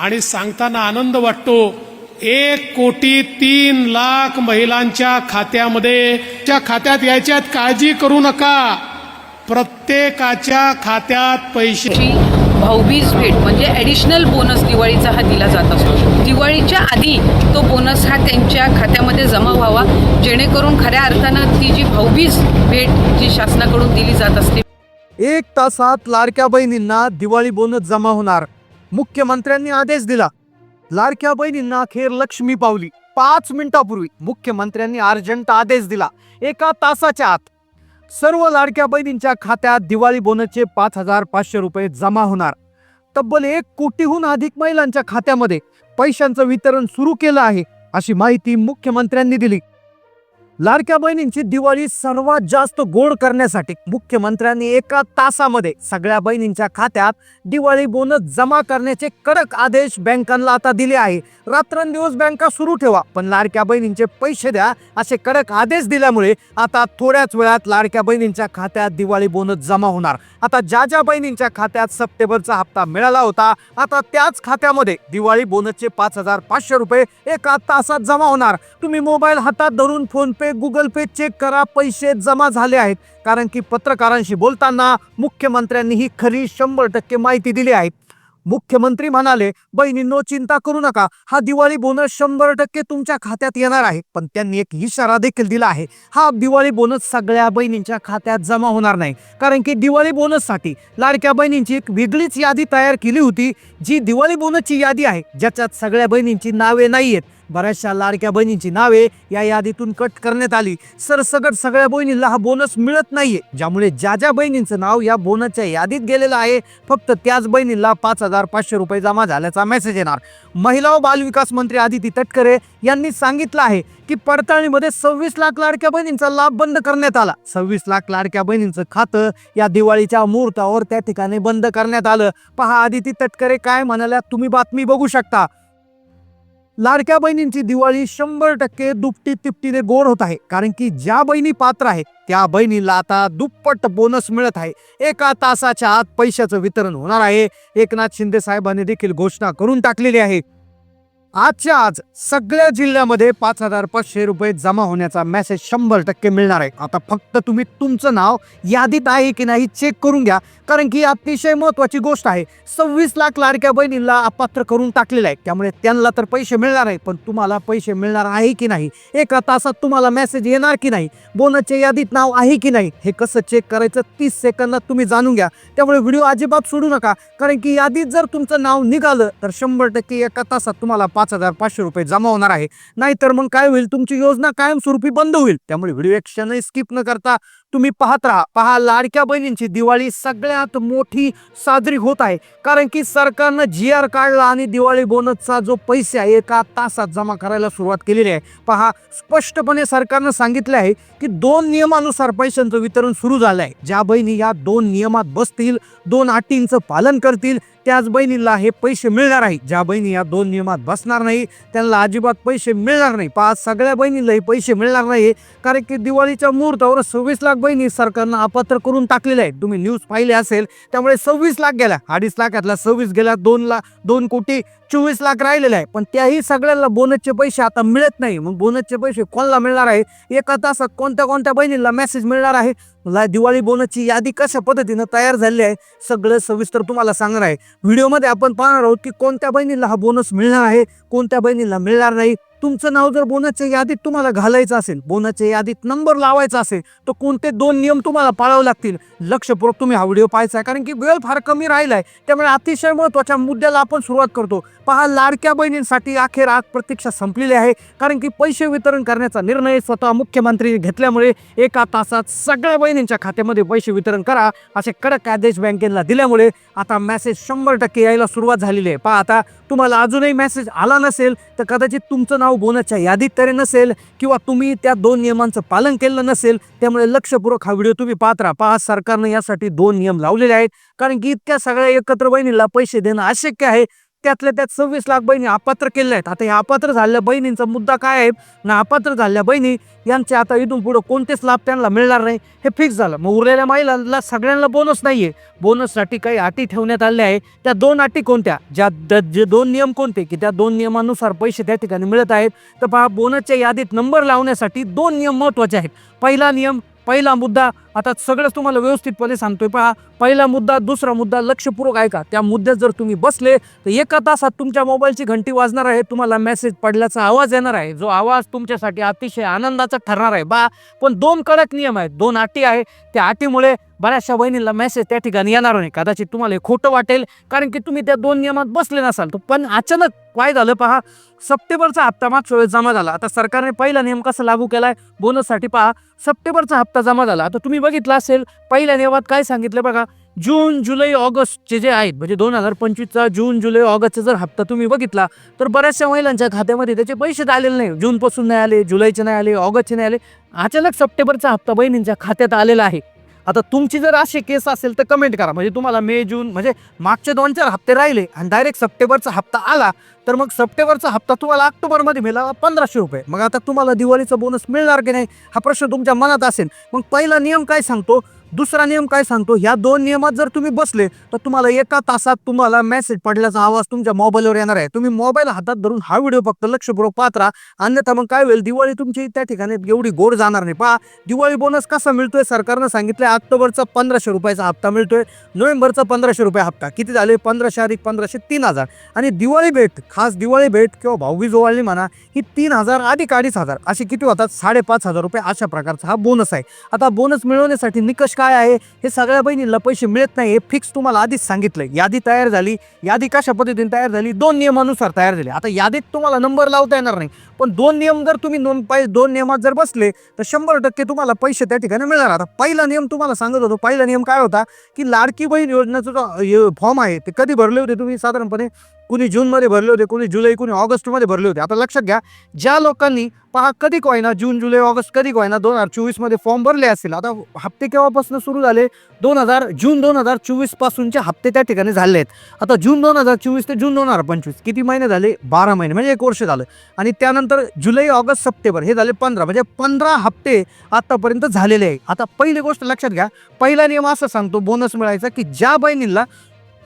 आणि सांगताना आनंद वाटतो एक कोटी तीन लाख महिलांच्या खात्यामध्ये त्या खात्यात यायच्यात काळजी करू नका. प्रत्येकाच्या खात्यात पैसे. भाऊबीज भेट म्हणजे ॲडिशनल बोनस दिवाळीचा हा दिला जात असतो. दिवाळीच्या आधी तो बोनस हा त्यांच्या खात्यामध्ये जमा व्हावा जेणेकरून खऱ्या अर्थानं ती जी भाऊबीज भेट जी शासनाकडून दिली जात असते. एक तासात लाडक्या बहिणींना दिवाळी बोनस जमा होणार. मुख्यमंत्र्यांनी आदेश दिला. लाडक्या बहिणींना अखेर लक्ष्मी पावली. पाच मिनिटापूर्वी मुख्यमंत्र्यांनी अर्जंट आदेश दिला. एका तासाच्या आत. सर्व लाडक्या बहिणींच्या खात्यात दिवाळी बोनसचे पाच हजार पाचशे रुपये जमा होणार. तब्बल एक कोटीहून अधिक महिलांच्या खात्यामध्ये पैशांचं वितरण सुरू केलं आहे अशी माहिती मुख्यमंत्र्यांनी दिली. लाडक्या बहिणींची दिवाळी सर्वात जास्त गोड करण्यासाठी मुख्यमंत्र्यांनी एका तासामध्ये सगळ्या बहिणींच्या खात्यात दिवाळी बोनस जमा करण्याचे कडक आदेश बँकांना आता दिले आहे. रात्रंदिवस बँका सुरू ठेवा पण लाडक्या बहिणींचे पैसे द्या असे कडक आदेश दिल्यामुळे आता थोड्याच वेळात लाडक्या बहिणींच्या खात्यात दिवाळी बोनस जमा होणार. आता ज्या ज्या बहिणींच्या खात्यात सप्टेंबरचा हप्ता मिळाला होता आता त्याच खात्यामध्ये दिवाळी बोनसचे पाच हजार पाचशे रुपये एका तासात जमा होणार. तुम्ही मोबाईल हातात धरून PhonePe Google Pay check करा पैसे जमा झाले आहेत. कारण की पत्रकारांशी बोलताना मुख्यमंत्र्यांनी ही खरी शंभर टक्के माहिती दिली आहे. मुख्यमंत्री म्हणाले बहिणींनो चिंता करू नका. हा दिवाळी बोनस शंभर टक्के तुमच्या खात्यात येणार आहे. पण त्यांनी एक इशारा देखील दिला आहे. हा दिवाळी बोनस सगळ्या बहिणींच्या खात्यात जमा होणार नाही. कारण की दिवाळी बोनससाठी लाडक्या बहिणींची एक वेगळीच यादी तयार केली होती जी दिवाळी बोनसची यादी आहे ज्याच्यात सगळ्या बहिणींची नावे नाही आहेत बऱ्याचशा लाडक्या बहिणींची नावे या यादीतून कट करण्यात आली. सरसकट सगळ्या बहिणींना हा बोनस मिळत नाहीये. ज्यामुळे ज्या ज्या बहिणींचं नाव या बोनसच्या यादीत गेलेलं आहे फक्त त्याच बहिणींना पाच हजार पाचशे रुपये जमा झाल्याचा मेसेज येणार. महिला व बालविकास मंत्री आदिती तटकरे यांनी सांगितलं आहे की पडताळणीमध्ये सव्वीस लाख लाडक्या बहिणींचा लाभ बंद करण्यात आला. सव्वीस लाख लाडक्या बहिणींचं खातं या दिवाळीच्या मुहूर्तावर त्या ठिकाणी बंद करण्यात आलं. पहा आदिती तटकरे काय म्हणाल्या तुम्ही बातमी बघू शकता. लाडक्या बहिणींची दिवाळी शंभर टक्के दुपटी तिपटीने गोड होत आहे. कारण की ज्या बहिणी पात्र आहेत त्या बहिणीला आता दुप्पट बोनस मिळत आहे. एका तासाच्या आत पैशाचं वितरण होणार आहे. एकनाथ शिंदे साहेबांनी देखील घोषणा करून टाकलेली आहे. आजच्या आज सगळ्या जिल्ह्यामध्ये पाच हजार पाचशे रुपये जमा होण्याचा मेसेज शंभर टक्के मिळणार आहे. आता फक्त तुम्ही तुमचं नाव यादीत आहे की नाही चेक करून घ्या. कारण की अतिशय महत्वाची गोष्ट आहे. सव्वीस लाख लाडक्या बहिणींना अपात्र करून टाकलेलं आहे. त्यामुळे त्यांना तर पैसे मिळणार आहे पण तुम्हाला पैसे मिळणार आहे की नाही? एका तासात तुम्हाला मेसेज येणार की नाही? बोनसच्या यादीत नाव आहे की नाही? हे कसं चेक करायचं? तीस सेकंदात तुम्ही जाणून घ्या. त्यामुळे व्हिडिओ अजिबात सोडू नका. कारण की यादीत जर तुमचं नाव निघालं तर शंभर टक्के एका तासात तुम्हाला पाच हजार पाचशे रुपये जमा होणार आहे. नाहीतर मग काय होईल? तुमची योजना कायमस्वरूपी बंद होईल. त्यामुळे व्हिडिओ एक्शन स्किप न करता तुम्ही पाहत राहा. पहा लाडक्या बहिणींची दिवाळी सगळ्यात मोठी साजरी होत आहे. कारण की सरकारनं जी आर काढला आणि दिवाळी बोनसचा जो पैसे आहे एका तासात जमा करायला सुरुवात केलेली आहे. पहा स्पष्टपणे सरकारनं सांगितलं आहे की दोन नियमानुसार पैशांचं वितरण सुरू झालं आहे ज्या बहिणी या दोन नियमात बसतील दोन अटींचं पालन करतील त्याच बहिणीला हे पैसे मिळणार आहे ज्या बहिणी या दोन नियमात बसणार नाही त्यांना अजिबात पैसे मिळणार नाही. पहा सगळ्या बहिणीला हे पैसे मिळणार नाही कारण की दिवाळीच्या मुहूर्तावर सव्वीस लाख बहिणी सरकारनं अपात्र करून टाकलेलं आहेत तुम्ही न्यूज पाहिले असेल त्यामुळे सव्वीस लाख गेला. अडीच लाखातला सव्वीस गेला दोन लाख दोन कोटी चोवीस लाख राहिलेले आहे. पण त्याही सगळ्यांना बोनसचे पैसे आता मिळत नाही. मग बोनसचे पैसे कोणाला मिळणार आहे? एका तासात कोणत्या कोणत्या बहिणीला मेसेज मिळणार आहे? ला दिवाळी बोनसची यादी कशा पद्धतीनं तयार झाली आहे सगळं सविस्तर तुम्हाला सांगणार आहे. व्हिडिओमध्ये आपण पाहणार आहोत की कोणत्या बहिणीला हा बोनस मिळणार आहे कोणत्या बहिणीला मिळणार नाही. तुमचं नाव जर बोनसच्या यादीत तुम्हाला घालायचं असेल बोनसच्या यादीत नंबर लावायचा असेल तर कोणते दोन नियम तुम्हाला पाळावे लागतील? लक्षपूर्वक तुम्ही हा व्हिडिओ पाहायचा आहे कारण की वेळ फार कमी राहिला आहे त्यामुळे अतिशय महत्त्वाच्या मुद्द्याला आपण सुरुवात करतो. पहा लाडक्या बहिणींसाठी अखेर आग प्रतीक्षा संपलेली आहे कारण की पैसे वितरण करण्याचा निर्णय स्वतः मुख्यमंत्री घेतल्यामुळे एका तासात सगळ्या बहिणींच्या खात्यामध्ये पैसे वितरण करा असे कडक आदेश बँकेला दिल्यामुळे आता मेसेज शंभर टक्के यायला सुरुवात झालेली आहे. पहा आता तुम्हाला अजूनही मेसेज आला नसेल तर कदाचित तुमचं नाव बोनसच्या यादीत तरी नसेल किंवा तुम्ही त्या दोन नियमांचं पालन केलं नसेल त्यामुळे लक्षपूर्वक हा व्हिडिओ तुम्ही पाहत राहा. पहा सरकारनं यासाठी दोन नियम लावलेले आहेत कारण की इतक्या सगळ्या एकत्र बहिणीला पैसे देणं अशक्य आहे. त्यातल्या त्यात सव्वीस लाख बहिणी अपात्र केल्या आहेत. आता ह्या अपात्र झालेल्या बहिणींचा मुद्दा काय आहे? ना अपात्र झालेल्या बहिणी यांचे आता इथून पुढे कोणतेच लाभ त्यांना मिळणार नाही. हे फिक्स झालं. मग उरलेल्या महिलांना सगळ्यांना बोनस नाही आहे बोनससाठी काही अटी ठेवण्यात आल्या आहे त्या दोन अटी कोणत्या? ज्या द- जे दोन नियम कोणते? की त्या दोन नियमानुसार पैसे त्या ठिकाणी मिळत आहेत. तर पहा बोनसच्या यादीत नंबर लावण्यासाठी दोन नियम महत्त्वाचे आहेत. पहिला नियम पहिला मुद्दा आता सगळंच तुम्हाला व्यवस्थितपणे सांगतोय पहा. पहिला मुद्दा दुसरा मुद्दा लक्षपूर्वक ऐका. त्या मुद्द्यात जर तुम्ही बसले तर एका तासात तुमच्या मोबाईलची घंटी वाजणार आहे तुम्हाला मेसेज पडल्याचा आवाज येणार आहे. जो आवाज तुमच्यासाठी अतिशय आनंदाचा ठरणार आहे. बा पण दोन कडक नियम आहेत. दोन अटी आहे त्या अटीमुळे बऱ्याचशा बहिणींना मेसेज त्या ठिकाणी येणार नाही. कदाचित तुम्हाला हे खोटं वाटेल कारण की तुम्ही त्या दोन नियमात बसले नसाल. तर पण अचानक काय झालं पहा? सप्टेंबरचा हप्ता मागच्या वेळेस जमा झाला. आता सरकारने पहिला नियम कसा लागू केलाय? बोनससाठी पहा. सप्टेंबरचा हप्ता जमा झाला. आता तुम्ही तुम्ही बघितला असेल पहिल्या नियमात काय सांगितलं बघा. जून जुलै ऑगस्टचे जे आहेत म्हणजे दोन हजार पंचवीसचा जून जुलै ऑगस्टचा जर हप्ता तुम्ही बघितला तर बऱ्याचशा महिलांच्या खात्यामध्ये त्याचे पैसे आलेले नाही. जूनपासून नाही आले जुलैचे नाही आले ऑगस्टचे नाही आले. अचानक सप्टेंबरचा हप्ता बहिणींच्या खात्यात आलेला आहे. आता तुमची जर अशी केस असेल तर कमेंट करा. म्हणजे तुम्हाला मे जून म्हणजे मागचे दोन चार हप्ते राहिले आणि डायरेक्ट सप्टेंबरचा हप्ता आला तर मग सप्टेंबरचा हप्ता तुम्हाला ऑक्टोबरमध्ये मिळाला पंधराशे रुपये. मग आता तुम्हाला दिवाळीचा बोनस मिळणार की नाही? हा प्रश्न तुमच्या मनात असेल. मग पहिला नियम काय सांगतो? दुसरा नियम काय सांगतो? ह्या दोन नियमात जर तुम्ही बसले तर तुम्हाला एका तासात तुम्हाला मेसेज पडल्याचा आवाज तुमच्या मोबाईलवर येणार आहे. तुम्ही मोबाईल हातात धरून हा व्हिडिओ फक्त लक्षपूर्वक पाहत राहा. अन्यथा मग काय होईल? दिवाळी तुमची त्या ठिकाणी एवढी गोड जाणार नाही. पहा दिवाळी बोनस कसा मिळतोय? सरकारनं सांगितलं ऑक्टोबरचा पंधराशे रुपयाचा हप्ता मिळतोय. नोव्हेंबरचा पंधराशे रुपये हप्ता. किती झाले? पंधराशे अधिक पंधराशे तीन हजार. आणि दिवाळी भेट खास दिवाळी भेट किंवा भाऊबीज ओवाळणी म्हणा ही तीन हजार अधिक अडीच हजार. असे किती होतात? साडेपाच हजार रुपये अशा प्रकारचा हा बोनस आहे. आता बोनस मिळवण्यासाठी निकष काय आहे? हे सगळ्या बहिणीला पैसे मिळत नाही हे फिक्स तुम्हाला आधीच सांगितलं यादी तयार झाली यादी कशा पद्धतीने तयार झाली? दोन नियमानुसार तयार झाली. आता यादीत तुम्हाला नंबर लावता येणार नाही. पण दोन नियम जर तुम्ही दोन पाय दोन नियमात जर बसले तर शंभर टक्के तुम्हाला पैसे त्या ठिकाणी मिळणार. आता पहिला नियम तुम्हाला सांगत होतो. पहिला नियम काय होता? की लाडकी बहीण योजनेचा जो फॉर्म आहे ते कधी भरले होते तुम्ही साधारणपणे? कुणी जूनमध्ये भरले होते कुणी जुलै कुणी ऑगस्टमध्ये भरले होते. आता लक्षात घ्या ज्या लोकांनी पहा कधी ना जून जुलै ऑगस्ट कधी कोयना दोन हजार चोवीसमध्ये फॉर्म भरले असतील. आता हप्ते केव्हापासून सुरू झाले? दोन हजार जून दोन हजार चोवीस पासूनचे हप्ते त्या ठिकाणी झाले आहेत. आता जून दोन हजार चोवीस ते जून दोन हजार पंचवीस किती महिने झाले? बारा महिने म्हणजे एक वर्ष झालं. आणि त्यानंतर जुलै ऑगस्ट सप्टेंबर हे झाले पंधरा म्हणजे पंधरा हप्ते आत्तापर्यंत झालेले आहे आता पहिली गोष्ट लक्षात घ्या पहिला नियम असं सांगतो बोनस मिळायचा की ज्या बहिणीला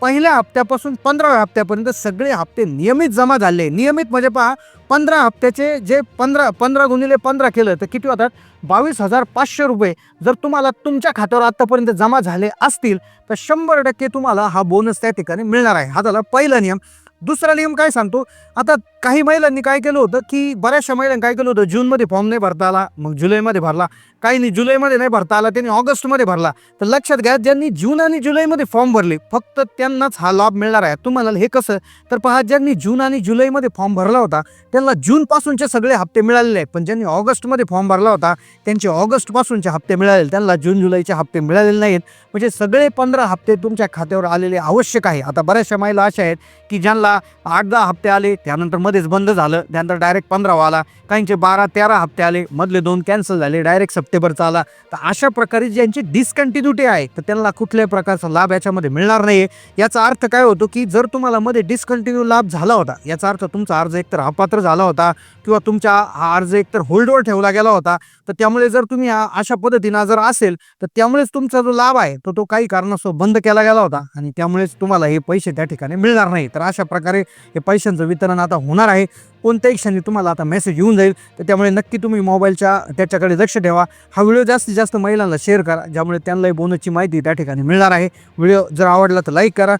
पहिल्या हप्त्यापासून पंधराव्या हप्त्यापर्यंत सगळे हप्ते नियमित जमा झाले. नियमित म्हणजे पहा पंधरा हप्त्याचे जे पंधरा पंधरा गुणिले पंधरा केलं तर किती होतात? बावीस हजार पाचशे रुपये. जर तुम्हाला तुमच्या खात्यावर आत्तापर्यंत जमा झाले असतील तर शंभर टक्के तुम्हाला हा बोनस त्या ठिकाणी मिळणार आहे. हा झाला पहिला नियम. दुसरा नियम काय सांगतो? आता काही महिलांनी काय केलं होतं की बऱ्याचशा महिलांनी काय केलं होतं? जूनमध्ये फॉर्म नाही भरता आला मग जुलैमध्ये भरला. काहींनी जुलैमध्ये नाही भरता आला त्यांनी ऑगस्टमध्ये भरला. तर लक्षात घ्या ज्यांनी जून आणि जुलैमध्ये फॉर्म भरले फक्त त्यांनाच हा लाभ मिळणार आहे. तुम्हाला हे कसं? तर पहा ज्यांनी जून आणि जुलैमध्ये फॉर्म भरला होता त्यांना जूनपासूनचे सगळे हप्ते मिळालेले आहेत. पण ज्यांनी ऑगस्टमध्ये फॉर्म भरला होता त्यांचे ऑगस्टपासूनचे हप्ते मिळाले त्यांना जून जुलैचे हप्ते मिळालेले नाहीत. म्हणजे सगळे पंधरा हप्ते तुमच्या खात्यावर आलेले आवश्यक आहे. आता बऱ्याचशा महिला अशा आहेत की ज्यांना आठ दहा हप्ते आले त्यानंतर मध्येच बंद झालं. त्यानंतर डायरेक्ट पंधरावा आला. काहींचे बारा तेरा हप्ते आले. मधले दोन कॅन्सल झाले. डायरेक्ट सप्टेंबरचा आला. तर अशा प्रकारे ज्यांची डिस्कंटिन्युटी आहे तर त्यांना कुठल्याही प्रकारचा लाभ याच्यामध्ये मिळणार नाही याचा अर्थ काय होतो की जर तुम्हाला मध्ये डिस्कंटिन्यू लाभ झाला होता याचा अर्थ तुमचा अर्ज एकतर अपात्र झाला होता किंवा तुमचा हा अर्ज एकतर होल्डवर ठेवला गेला होता तर त्यामुळे जर तुम्ही अशा पद्धतीनं जर असेल तर त्यामुळेच तुमचा जो लाभ आहे तो तो काही कारणास्तव बंद केला गेला होता आणि त्यामुळेच तुम्हाला हे पैसे त्या ठिकाणी मिळणार नाही. तर अशा प्रकारे हे पैशांचं वितरण आता होणार आहे. कोणत्याही क्षणी तुम्हाला आता मेसेज येऊन जाईल. तर त्यामुळे नक्की तुम्ही मोबाईलच्या त्याच्याकडे लक्ष ठेवा. हा व्हिडिओ जास्तीत जास्त महिलांना शेअर करा ज्यामुळे त्यांनाही बोनसची माहिती त्या ठिकाणी मिळणार आहे. व्हिडिओ जर आवडला तर लाईक करा.